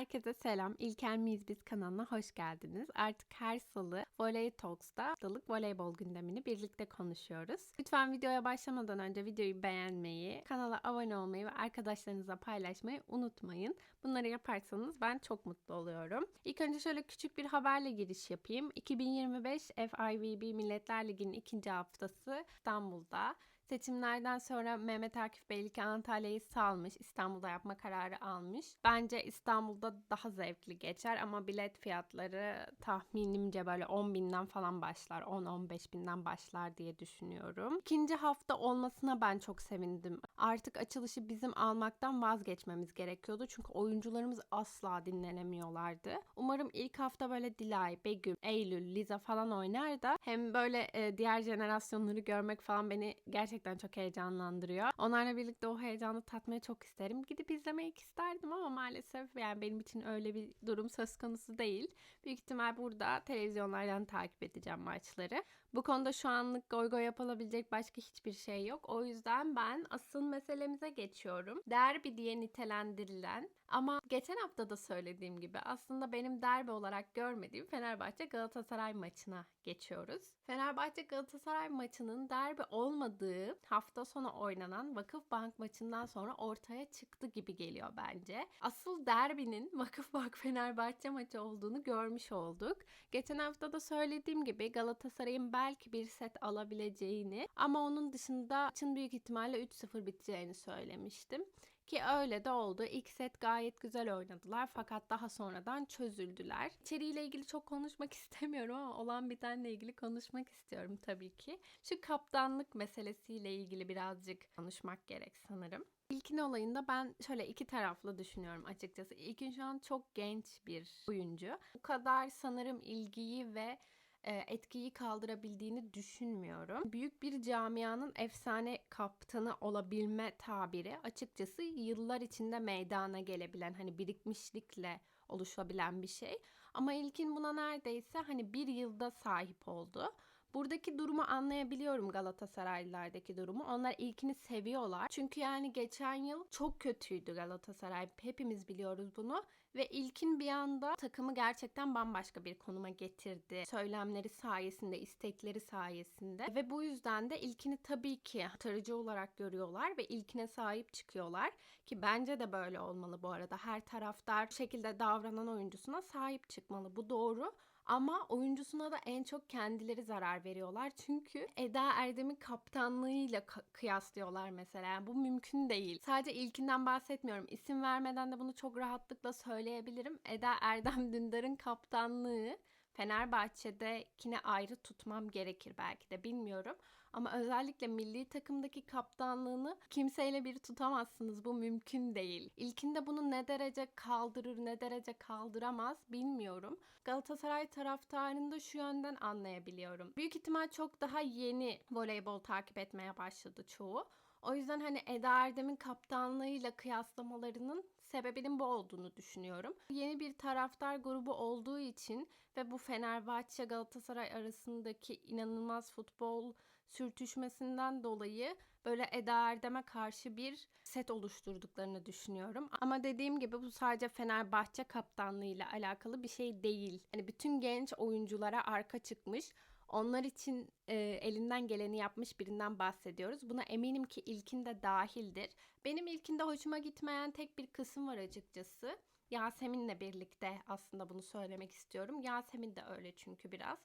Herkese selam. İlker miyiz biz kanalına hoş geldiniz. Artık her salı Voley Talks'ta haftalık voleybol gündemini birlikte konuşuyoruz. Lütfen videoya başlamadan önce videoyu beğenmeyi, kanala abone olmayı ve arkadaşlarınızla paylaşmayı unutmayın. Bunları yaparsanız ben çok mutlu oluyorum. İlk önce şöyle küçük bir haberle giriş yapayım. 2025 FIVB Milletler Ligi'nin ikinci haftası İstanbul'da. Seçimlerden sonra Mehmet Akif Beylik Antalya'yı salmış, İstanbul'da yapma kararı almış. Bence İstanbul'da daha zevkli geçer ama bilet fiyatları tahminimce böyle 10 binden falan başlar, 10-15 binden başlar diye düşünüyorum. İkinci hafta olmasına ben çok sevindim. Artık açılışı bizim almaktan vazgeçmemiz gerekiyordu çünkü oyuncularımız asla dinlenemiyorlardı. Umarım ilk hafta böyle Dilay, Begüm, Eylül, Liza falan oynar da hem böyle e, diğer jenerasyonları görmek falan beni gerçekten çok heyecanlandırıyor. Onlarla birlikte o heyecanı tatmayı çok isterim. Gidip izlemek isterdim ama maalesef yani benim için öyle bir durum söz konusu değil. Büyük ihtimal burada televizyonlardan takip edeceğim maçları. Bu konuda şu anlık goy goy yapılabilecek başka hiçbir şey yok. O yüzden ben asıl meselemize geçiyorum. Derbi diye nitelendirilen ama geçen hafta da söylediğim gibi aslında benim derbi olarak görmediğim Fenerbahçe Galatasaray maçına geçiyoruz. Fenerbahçe Galatasaray maçının derbi olmadığı hafta sonu oynanan Vakıfbank maçından sonra ortaya çıktı gibi geliyor bence. Asıl derbinin Vakıfbank Fenerbahçe maçı olduğunu görmüş olduk. Geçen hafta da söylediğim gibi Galatasaray'ın belki bir set alabileceğini ama onun dışında maçın büyük ihtimalle 3-0 biteceğini söylemiştim. Ki öyle de oldu. İlk set gayet güzel oynadılar fakat daha sonradan çözüldüler. İçeriğiyle ilgili çok konuşmak istemiyorum ama olan bitenle ilgili konuşmak istiyorum tabii ki. Şu kaptanlık meselesiyle ilgili birazcık konuşmak gerek sanırım. İlkin olayında ben şöyle iki taraflı düşünüyorum açıkçası. İlkin şu an çok genç bir oyuncu. Bu kadar sanırım ilgiyi ve etkiyi kaldırabildiğini düşünmüyorum. Büyük bir camianın efsane kaptanı olabilme tabiri açıkçası yıllar içinde meydana gelebilen hani birikmişlikle oluşabilen bir şey. Ama ilkin buna neredeyse hani bir yılda sahip oldu. Buradaki durumu anlayabiliyorum Galatasaraylılardaki durumu. Onlar ilkini seviyorlar. Çünkü yani geçen yıl çok kötüydü Galatasaray. Hepimiz biliyoruz bunu. Ve ilkin bir anda takımı gerçekten bambaşka bir konuma getirdi. Söylemleri sayesinde, istekleri sayesinde. Ve bu yüzden de ilkini tabii ki tarıcı olarak görüyorlar ve ilkine sahip çıkıyorlar. Ki bence de böyle olmalı bu arada. Her taraftar şekilde davranan oyuncusuna sahip çıkmalı. Bu doğru. Ama oyuncusuna da en çok kendileri zarar veriyorlar. Çünkü Eda Erdem'in kaptanlığıyla kıyaslıyorlar mesela. Yani bu mümkün değil. Sadece ilkinden bahsetmiyorum. İsim vermeden de bunu çok rahatlıkla söyleyebilirim. Eda Erdem Dündar'ın kaptanlığı Fenerbahçe'dekine ayrı tutmam gerekir belki de bilmiyorum. Ama özellikle milli takımdaki kaptanlığını kimseyle bir tutamazsınız. Bu mümkün değil. İlkinde bunu ne derece kaldırır, ne derece kaldıramaz bilmiyorum. Galatasaray taraftarını da şu yönden anlayabiliyorum. Büyük ihtimal çok daha yeni voleybol takip etmeye başladı çoğu. O yüzden hani Eda Erdem'in kaptanlığıyla kıyaslamalarının sebebinin bu olduğunu düşünüyorum. Yeni bir taraftar grubu olduğu için ve bu Fenerbahçe Galatasaray arasındaki inanılmaz futbol sürtüşmesinden dolayı böyle Eda Erdem'e karşı bir set oluşturduklarını düşünüyorum. Ama dediğim gibi bu sadece Fenerbahçe kaptanlığıyla alakalı bir şey değil. Hani bütün genç oyunculara arka çıkmış. Onlar için e, elinden geleni yapmış birinden bahsediyoruz. Buna eminim ki ilkinde dahildir. Benim ilkinde hoşuma gitmeyen tek bir kısım var açıkçası. Yasemin'le birlikte aslında bunu söylemek istiyorum. Yasemin de öyle çünkü biraz.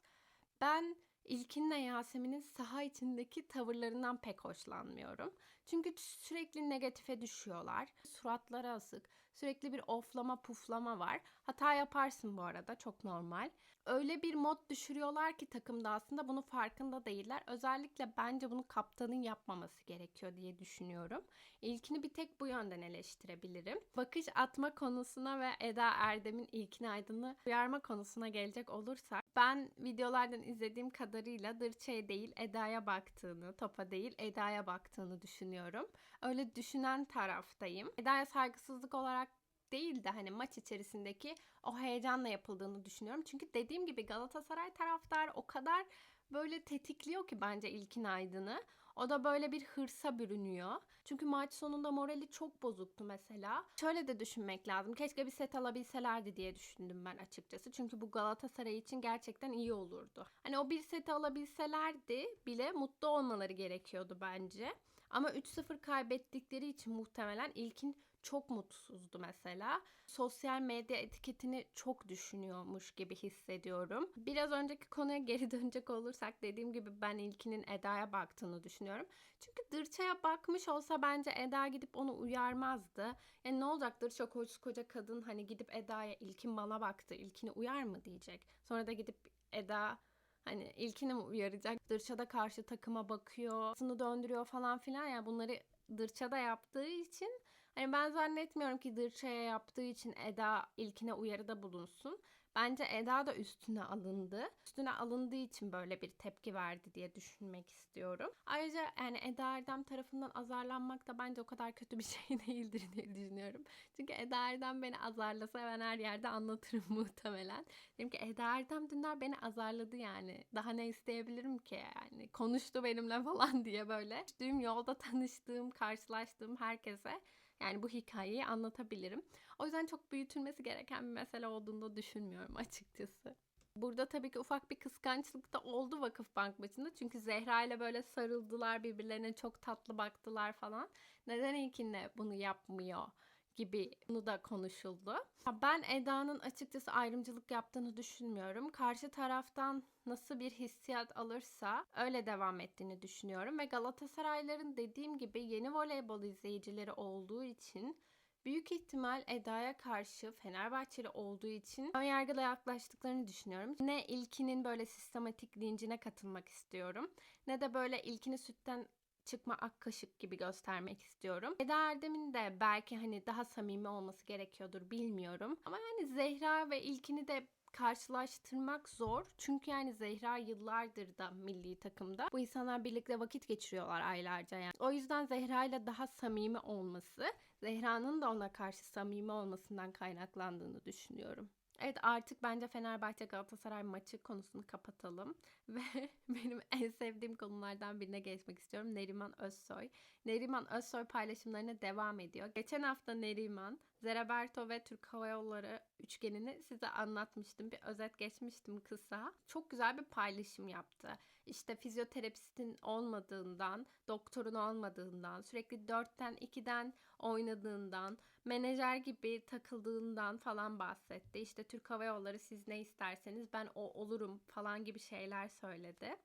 Ben İlkinle Yasemin'in saha içindeki tavırlarından pek hoşlanmıyorum. Çünkü sürekli negatife düşüyorlar. Suratları asık. Sürekli bir oflama puflama var. Hata yaparsın bu arada çok normal. Öyle bir mod düşürüyorlar ki takımda aslında bunu farkında değiller. Özellikle bence bunu kaptanın yapmaması gerekiyor diye düşünüyorum. İlkini bir tek bu yönden eleştirebilirim. Bakış atma konusuna ve Eda Erdem'in ilkini aydını uyarma konusuna gelecek olursak ben videolardan izlediğim kadarıyla Dırçe'ye değil Eda'ya baktığını, topa değil Eda'ya baktığını düşünüyorum. Öyle düşünen taraftayım. Eda'ya saygısızlık olarak değil de hani maç içerisindeki o heyecanla yapıldığını düşünüyorum. Çünkü dediğim gibi Galatasaray taraftar o kadar böyle tetikliyor ki bence İlkin Aydın'ı. O da böyle bir hırsa bürünüyor. Çünkü maç sonunda morali çok bozuktu mesela. Şöyle de düşünmek lazım. Keşke bir set alabilselerdi diye düşündüm ben açıkçası. Çünkü bu Galatasaray için gerçekten iyi olurdu. Hani o bir seti alabilselerdi bile mutlu olmaları gerekiyordu bence. Ama 3-0 kaybettikleri için muhtemelen ilkin çok mutsuzdu mesela. Sosyal medya etiketini çok düşünüyormuş gibi hissediyorum. Biraz önceki konuya geri dönecek olursak dediğim gibi ben ilkinin Eda'ya baktığını düşünüyorum. Çünkü Dırça'ya bakmış olsa bence Eda gidip onu uyarmazdı. Yani ne olacak Dırça koca kadın hani gidip Eda'ya ilkin bana baktı ilkini uyar mı diyecek. Sonra da gidip Eda Hani ilkini mi uyaracak? Dırça'da karşı takıma bakıyor. Sını döndürüyor falan filan. Yani bunları Dırça'da yaptığı için hani ben zannetmiyorum ki Dırça'ya yaptığı için Eda ilkine uyarıda bulunsun. Bence Eda da üstüne alındı. Üstüne alındığı için böyle bir tepki verdi diye düşünmek istiyorum. Ayrıca yani Eda Erdem tarafından azarlanmak da bence o kadar kötü bir şey değildir diye düşünüyorum. Çünkü Eda Erdem beni azarlasa ben her yerde anlatırım muhtemelen. Dedim ki Eda Erdem dünler beni azarladı yani. Daha ne isteyebilirim ki yani. Konuştu benimle falan diye böyle. Düştüğüm yolda tanıştığım, karşılaştığım herkese yani bu hikayeyi anlatabilirim. O yüzden çok büyütülmesi gereken bir mesele olduğunu düşünmüyorum açıkçası. Burada tabii ki ufak bir kıskançlık da oldu Vakıfbank maçında. Çünkü Zehra ile böyle sarıldılar birbirlerine çok tatlı baktılar falan. Neden ilkinde bunu yapmıyor? Gibi bunu da konuşuldu. Ben Eda'nın açıkçası ayrımcılık yaptığını düşünmüyorum. Karşı taraftan nasıl bir hissiyat alırsa öyle devam ettiğini düşünüyorum ve Galatasarayların dediğim gibi yeni voleybol izleyicileri olduğu için büyük ihtimal Eda'ya karşı Fenerbahçeli olduğu için ön yargıla yaklaştıklarını düşünüyorum. Ne ilkinin böyle sistematik lincine katılmak istiyorum ne de böyle ilkini sütten çıkma ak kaşık gibi göstermek istiyorum. Eda Erdem'in de belki hani daha samimi olması gerekiyordur bilmiyorum. Ama yani Zehra ve ilkini de karşılaştırmak zor. Çünkü yani Zehra yıllardır da milli takımda. Bu insanlar birlikte vakit geçiriyorlar aylarca yani. O yüzden Zehra ile daha samimi olması, Zehra'nın da ona karşı samimi olmasından kaynaklandığını düşünüyorum. Evet artık bence Fenerbahçe Galatasaray maçı konusunu kapatalım ve benim en sevdiğim konulardan birine geçmek istiyorum. Neriman Özsoy. Neriman Özsoy paylaşımlarına devam ediyor. Geçen hafta Neriman, Zeraberto ve Türk Hava Yolları üçgenini size anlatmıştım. Bir özet geçmiştim kısa. Çok güzel bir paylaşım yaptı. İşte fizyoterapistin olmadığından, doktorun olmadığından, sürekli dörtten ikiden oynadığından, menajer gibi takıldığından falan bahsetti. İşte Türk Hava Yolları siz ne isterseniz ben o olurum falan gibi şeyler söyledi.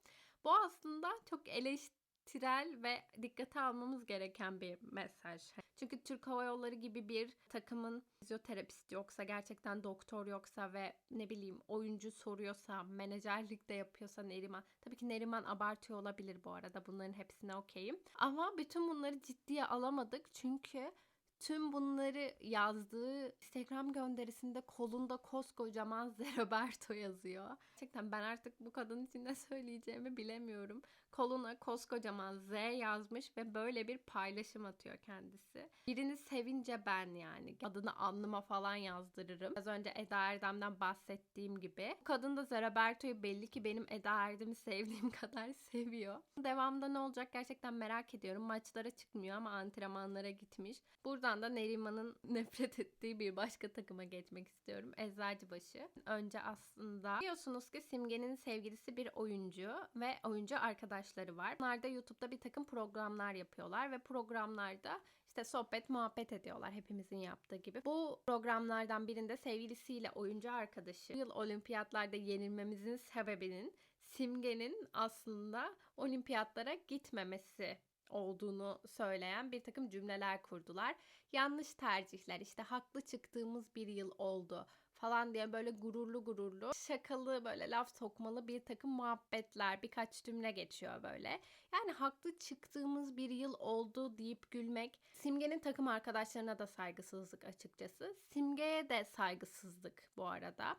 Bu aslında çok eleştirel ve dikkate almamız gereken bir mesaj. Çünkü Türk Hava Yolları gibi bir takımın fizyoterapist yoksa, gerçekten doktor yoksa ve ne bileyim oyuncu soruyorsa, menajerlik de yapıyorsa Neriman. Tabii ki Neriman abartıyor olabilir bu arada. Bunların hepsine okeyim. Ama bütün bunları ciddiye alamadık. Çünkü tüm bunları yazdığı Instagram gönderisinde kolunda koskocaman Zeroberto yazıyor. Gerçekten ben artık bu kadın için ne söyleyeceğimi bilemiyorum. Koluna koskocaman Z yazmış ve böyle bir paylaşım atıyor kendisi. Birini sevince ben yani adını alnıma falan yazdırırım. Az önce Eda Erdem'den bahsettiğim gibi. Bu kadın da Zeroberto'yu belli ki benim Eda Erdem'i sevdiğim kadar seviyor. Devamında ne olacak gerçekten merak ediyorum. Maçlara çıkmıyor ama antrenmanlara gitmiş. Buradan da Neriman'ın nefret ettiği bir başka takıma geçmek istiyorum. Eczacıbaşı. Önce aslında biliyorsunuz ki Simge'nin sevgilisi bir oyuncu ve oyuncu arkadaşları var. Bunlar da YouTube'da bir takım programlar yapıyorlar ve programlarda işte sohbet muhabbet ediyorlar hepimizin yaptığı gibi. Bu programlardan birinde sevgilisiyle oyuncu arkadaşı yıl olimpiyatlarda yenilmemizin sebebinin Simge'nin aslında olimpiyatlara gitmemesi olduğunu söyleyen bir takım cümleler kurdular. Yanlış tercihler işte haklı çıktığımız bir yıl oldu falan diye böyle gururlu gururlu şakalı böyle laf sokmalı bir takım muhabbetler birkaç cümle geçiyor böyle. Yani haklı çıktığımız bir yıl oldu deyip gülmek Simge'nin takım arkadaşlarına da saygısızlık açıkçası. Simge'ye de saygısızlık bu arada.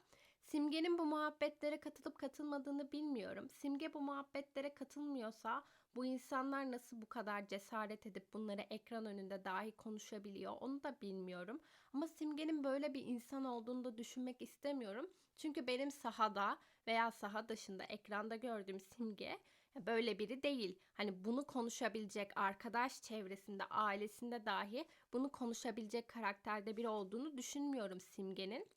Simge'nin bu muhabbetlere katılıp katılmadığını bilmiyorum. Simge bu muhabbetlere katılmıyorsa bu insanlar nasıl bu kadar cesaret edip bunları ekran önünde dahi konuşabiliyor onu da bilmiyorum. Ama Simge'nin böyle bir insan olduğunu da düşünmek istemiyorum. Çünkü benim sahada veya saha dışında ekranda gördüğüm Simge Böyle biri değil. Hani bunu konuşabilecek arkadaş çevresinde, ailesinde dahi bunu konuşabilecek karakterde biri olduğunu düşünmüyorum Simge'nin.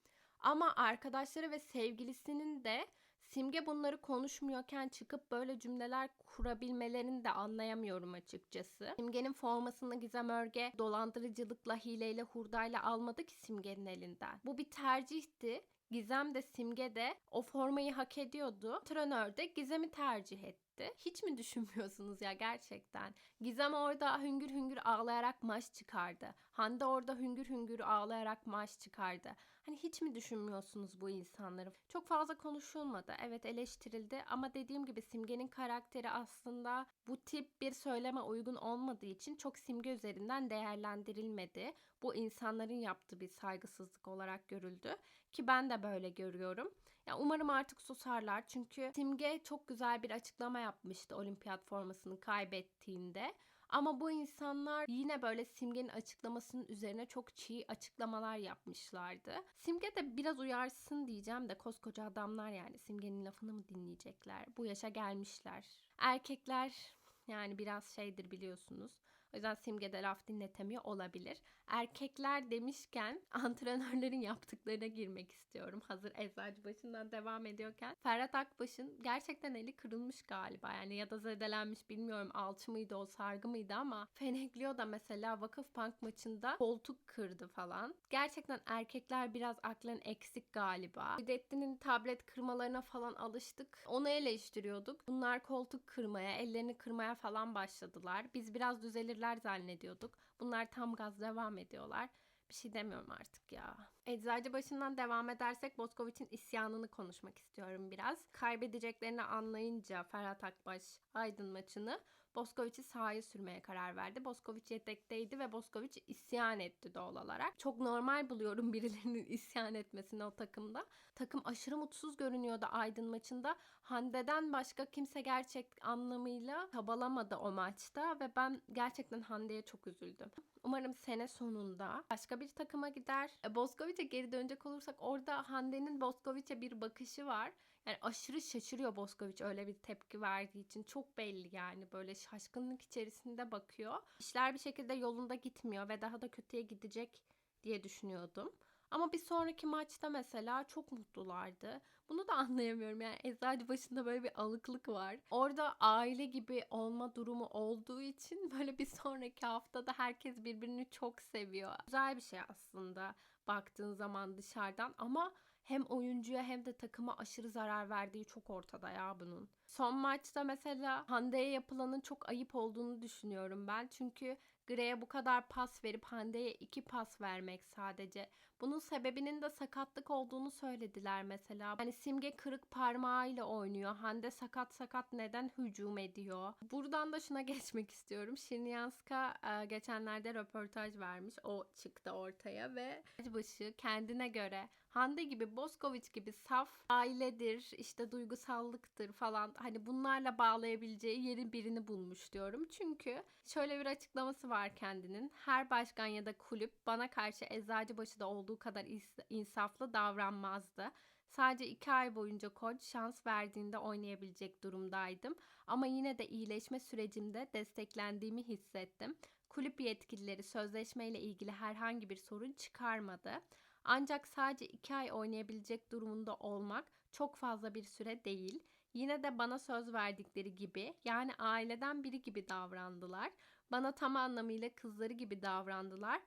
Ama arkadaşları ve sevgilisinin de Simge bunları konuşmuyorken çıkıp böyle cümleler kurabilmelerini de anlayamıyorum açıkçası. Simge'nin formasını Gizem Örge dolandırıcılıkla, hileyle, hurdayla almadı ki Simge'nin elinden. Bu bir tercihti. Gizem de Simge de o formayı hak ediyordu. Antrenör de Gizem'i tercih etti. Hiç mi düşünmüyorsunuz ya gerçekten? Gizem orada hüngür hüngür ağlayarak maç çıkardı. Hande orada hüngür hüngür ağlayarak maç çıkardı. Hani hiç mi düşünmüyorsunuz bu insanları? Çok fazla konuşulmadı. Evet eleştirildi ama dediğim gibi Simge'nin karakteri aslında bu tip bir söyleme uygun olmadığı için çok Simge üzerinden değerlendirilmedi. Bu insanların yaptığı bir saygısızlık olarak görüldü ki ben de böyle görüyorum. Ya umarım artık susarlar çünkü Simge çok güzel bir açıklama yapmıştı olimpiyat formasını kaybettiğinde. Ama bu insanlar yine böyle Simge'nin açıklamasının üzerine çok çiğ açıklamalar yapmışlardı. Simge de biraz uyarsın diyeceğim de koskoca adamlar yani Simge'nin lafını mı dinleyecekler? Bu yaşa gelmişler. Erkekler yani biraz şeydir biliyorsunuz. O yüzden Simge de laf dinletemiyor olabilir. Erkekler demişken antrenörlerin yaptıklarına girmek istiyorum. Hazır Eczacıbaşı'ndan devam ediyorken. Ferhat Akbaş'ın gerçekten eli kırılmış galiba. Yani ya da zedelenmiş bilmiyorum alçı mıydı o sargı mıydı ama Feneklio da mesela Vakıfbank maçında koltuk kırdı falan. Gerçekten erkekler biraz aklın eksik galiba. Hidettin'in tablet kırmalarına falan alıştık. Onu eleştiriyorduk. Bunlar koltuk kırmaya, ellerini kırmaya falan başladılar. Biz biraz düzelirler zannediyorduk. Bunlar tam gaz devam ediyorlar. Bir şey demiyorum artık ya. Eczacı başından devam edersek Boskovic'in isyanını konuşmak istiyorum biraz. Kaybedeceklerini anlayınca Ferhat Akbaş Aydın maçını Boskovic'i sahaya sürmeye karar verdi. Boskovic yedekteydi ve Boskovic isyan etti doğal olarak. Çok normal buluyorum birilerinin isyan etmesini o takımda. Takım aşırı mutsuz görünüyordu Aydın maçında. Hande'den başka kimse gerçek anlamıyla çabalamadı o maçta ve ben gerçekten Hande'ye çok üzüldüm. Umarım sene sonunda başka bir takıma gider. E, Boskovic'e geri dönecek olursak orada Hande'nin Boskovic'e bir bakışı var. Yani aşırı şaşırıyor Boskovic öyle bir tepki verdiği için. Çok belli yani böyle şaşkınlık içerisinde bakıyor. İşler bir şekilde yolunda gitmiyor ve daha da kötüye gidecek diye düşünüyordum. Ama bir sonraki maçta mesela çok mutlulardı. Bunu da anlayamıyorum. Yani eczacı başında böyle bir alıklık var. Orada aile gibi olma durumu olduğu için böyle bir sonraki haftada herkes birbirini çok seviyor. Güzel bir şey aslında baktığın zaman dışarıdan ama hem oyuncuya hem de takıma aşırı zarar verdiği çok ortada ya bunun. Son maçta mesela Hande'ye yapılanın çok ayıp olduğunu düşünüyorum ben. Çünkü Gray'e bu kadar pas verip Hande'ye iki pas vermek sadece. Bunun sebebinin de sakatlık olduğunu söylediler mesela. Hani Simge kırık parmağıyla oynuyor. Hande sakat sakat neden hücum ediyor? Buradan da şuna geçmek istiyorum. Şirniyanska e, geçenlerde röportaj vermiş. O çıktı ortaya ve başı kendine göre Hande gibi, Boskovic gibi saf ailedir, işte duygusallıktır falan hani bunlarla bağlayabileceği yeri birini bulmuş diyorum. Çünkü şöyle bir açıklaması var kendinin. Her başkan ya da kulüp bana karşı Eczacıbaşı da olduğu kadar insaflı davranmazdı. Sadece iki ay boyunca koç şans verdiğinde oynayabilecek durumdaydım. Ama yine de iyileşme sürecimde desteklendiğimi hissettim. Kulüp yetkilileri sözleşmeyle ilgili herhangi bir sorun çıkarmadı. Ancak sadece 2 ay oynayabilecek durumunda olmak çok fazla bir süre değil. Yine de bana söz verdikleri gibi yani aileden biri gibi davrandılar. Bana tam anlamıyla kızları gibi davrandılar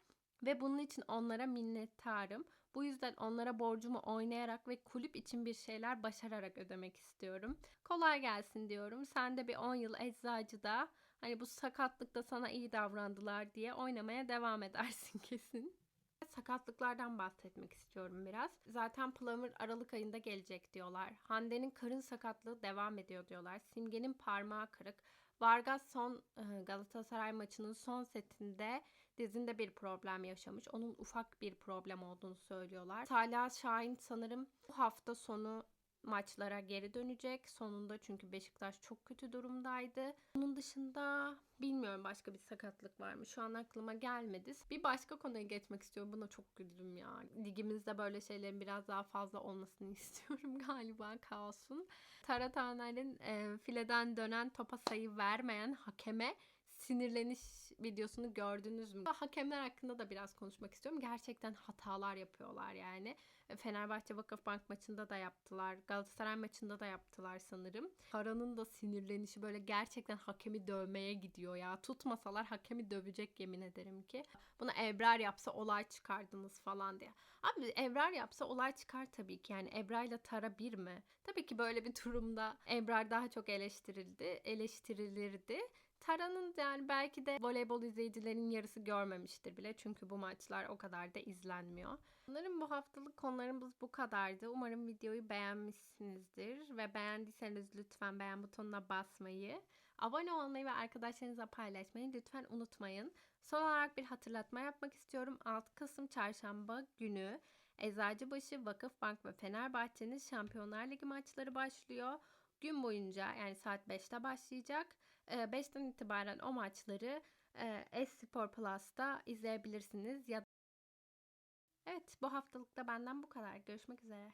ve bunun için onlara minnettarım. Bu yüzden onlara borcumu oynayarak ve kulüp için bir şeyler başararak ödemek istiyorum. Kolay gelsin diyorum. Sen de bir 10 yıl eczacıda hani bu sakatlıkta sana iyi davrandılar diye oynamaya devam edersin kesin sakatlıklardan bahsetmek istiyorum biraz. Zaten Plummer Aralık ayında gelecek diyorlar. Hande'nin karın sakatlığı devam ediyor diyorlar. Simge'nin parmağı kırık. Vargas son e, Galatasaray maçının son setinde dizinde bir problem yaşamış. Onun ufak bir problem olduğunu söylüyorlar. Talha Şahin sanırım bu hafta sonu maçlara geri dönecek. Sonunda çünkü Beşiktaş çok kötü durumdaydı. Onun dışında bilmiyorum başka bir sakatlık var mı? Şu an aklıma gelmedi. Bir başka konuya geçmek istiyorum. Buna çok güldüm ya. Ligimizde böyle şeylerin biraz daha fazla olmasını istiyorum galiba kaosun. Tara Taner'in e, fileden dönen topa sayı vermeyen hakeme sinirleniş videosunu gördünüz mü? Hakemler hakkında da biraz konuşmak istiyorum. Gerçekten hatalar yapıyorlar yani. Fenerbahçe Vakıfbank maçında da yaptılar. Galatasaray maçında da yaptılar sanırım. Karan'ın da sinirlenişi böyle gerçekten hakemi dövmeye gidiyor ya. Tutmasalar hakemi dövecek yemin ederim ki. Bunu Ebrar yapsa olay çıkardınız falan diye. Abi Ebrar yapsa olay çıkar tabii ki. Yani Ebrar ile Tara bir mi? Tabii ki böyle bir durumda Ebrar daha çok eleştirildi, eleştirilirdi. Tara'nın yani belki de voleybol izleyicilerin yarısı görmemiştir bile. Çünkü bu maçlar o kadar da izlenmiyor. Sanırım bu haftalık konularımız bu kadardı. Umarım videoyu beğenmişsinizdir. Ve beğendiyseniz lütfen beğen butonuna basmayı, abone olmayı ve arkadaşlarınızla paylaşmayı lütfen unutmayın. Son olarak bir hatırlatma yapmak istiyorum. 6 Kasım çarşamba günü Eczacıbaşı, Vakıfbank ve Fenerbahçe'nin Şampiyonlar Ligi maçları başlıyor. Gün boyunca yani saat 5'te başlayacak. 5'ten itibaren o maçları S-Spor Plus'ta izleyebilirsiniz. Ya Evet bu haftalık da benden bu kadar. Görüşmek üzere.